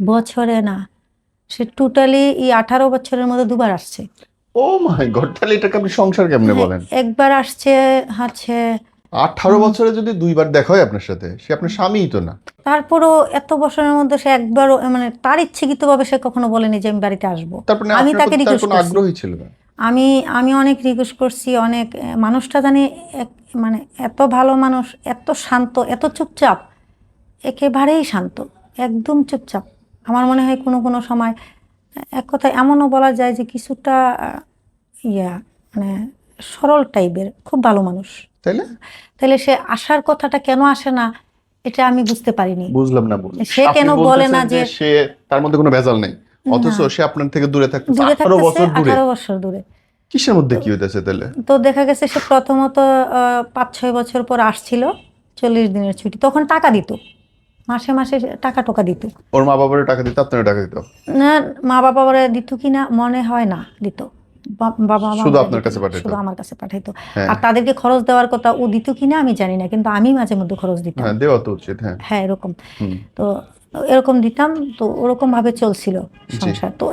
বছরে না সে টোটালি এই আঠারো বছরের মধ্যে দুবার আসছে। ও মাই গড তাহলে এটাকে আপনি সংসার কেমনে বলেন? একবার আসছে হচ্ছে আঠারো বছরে যদি দুইবার দেখা হয় আপনার সাথে সে আপনার স্বামীই তো না। তারপরও এত বছরের মধ্যে সে একবারও মানে তার ইচ্ছাকৃতভাবে সে কখনো বলেনি যে আমি বাড়িতে আসব। আমি তাকে করছি। আগ্রহী ছিল না। আমি আমি অনেক রিকোয়েস্ট করছি অনেক মানুষটা জানি এক মানে এত ভালো মানুষ এত শান্ত এত চুপচাপ একেবারেই শান্ত একদম চুপচাপ। আমার মনে হয় কোনো কোনো সময় এক কথায় এমনও বলা যায় যে কিছুটা ইয়া মানে সরল টাইপের খুব ভালো মানুষ। তাইলে? তাহলে সে আসার কথাটা কেন আসে না এটা আমি বুঝতে পারিনি। বুঝলাম না সে কেন বলে না যে সে তার মধ্যে কোনো ভেজাল নেই অথচ সে আপনার থেকে দূরে থাকতে দূরে আঠারো থাকতেছে বছর দূরে। আঠারো বছর দূরে। কিসের মধ্যে কি হইতেছে তাহলে তো দেখা গেছে সে প্রথমত পাঁচ ছয় বছর পর আসছিল চল্লিশ দিনের ছুটি তখন টাকা দিত। মাসে মাসে টাকা টোকা দিত। ওর মা বাবার টাকা দিত আপনার টাকা দিত? না মা বাবারে দিত কি না মনে হয় না দিত। বাবা শুধু আপনার কাছে পাঠাইতো? শুধু আমার কাছে পাঠাইতো। হ্যাঁ। আর তাদেরকে খরচ দেওয়ার কথা ও দিত কি না আমি জানি না কিন্তু আমি মাঝে মধ্যে খরচ দিতাম। হ্যাঁ দেওয়া তো উচিত হ্যাঁ। হ্যাঁ এরকম। তো এরকম দিতাম তো ওরকম ভাবে চলছিল সংসার। তো